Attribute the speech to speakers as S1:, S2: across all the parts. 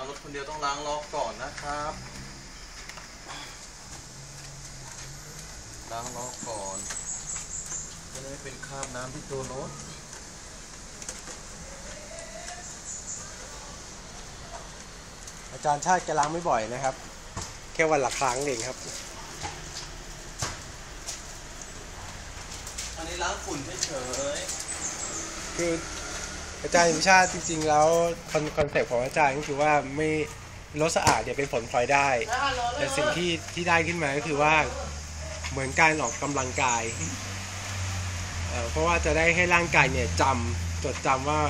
S1: ถคนเดียวต้องล้างล้อก่อนนะครับ ล้างล้อก่อนจะได้ไม่เป็นคราบน้ำที่ตัวรถ
S2: อาจารย์ชาติแกล้างไม่บ่อยนะครับ แค่วันละครั้งเองครับ
S1: อันนี้ล้างฝุ่นเฉย
S2: คือ อาจารย์วิชาติจริง ๆ แล้วคอนคอนเซ็ปต์ของอาจารย์ก็คือว่าไม่รถสะอาดเนี่ยเป็นผลพลอยได้
S3: แต่
S2: สิ่งที่ที่ได้ขึ้นมาก็คือว่าเหมือนการออกกำลังกายเอ่อเพราะว่าจะได้ให้ร่างกายเนี่ยจำจดจำว่า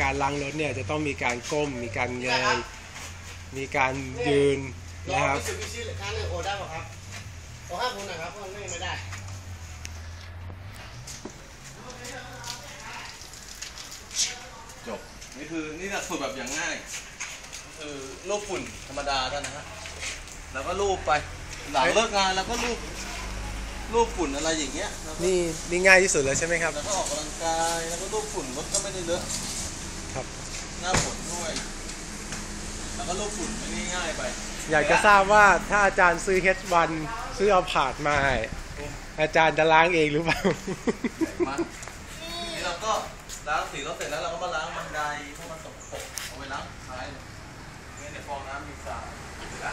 S2: การล้างรถเนี่ยจะต้องมีการก้มมีการเงยมีการยืนรอนะครับ พิ
S3: สูจน์พิชิตครั้งหนึ่งโอได้ป่ะครับขอห้าคุณนะครับเพราะมันไม่ได้ ๆ
S1: จบ นี่ คือนี่หลักสูตรแบบอย่างง่ายคือรูปฝุ่นธรรมดาเท่านั้นนะฮะแล้วก็รูปไปหลังเลิกงานแล้วก็รูปรูปฝุ่นอะไรอย่างเงี้ยแล้วก็นี
S2: ่นี่ง่ายที่สุดเลยใช่ไหมครับ
S1: แล้วก็ออกกำลังกายแล้วก็รูปฝุ่นรถก็ไม่ได้เลอะ
S2: ครับ
S1: หน้าฝนด้วย แล้วก็รูปฝุ่นไม่ได้ง่ายไปอยากจะท
S2: ราบว่าถ้าอาจารย์ซื้อ H1 ซื้อเอาผาดมาอาจารย์จะล้างเองหรือเปล่า
S1: มานี่เราก็ ล้างสีรถเสร็จแล้วเราก็มาล้างบันไดเพราะมันสกปรกเอาไปล้างท้ายเลยงั้นเดี๋ยวฟองน้ำมีสารนะ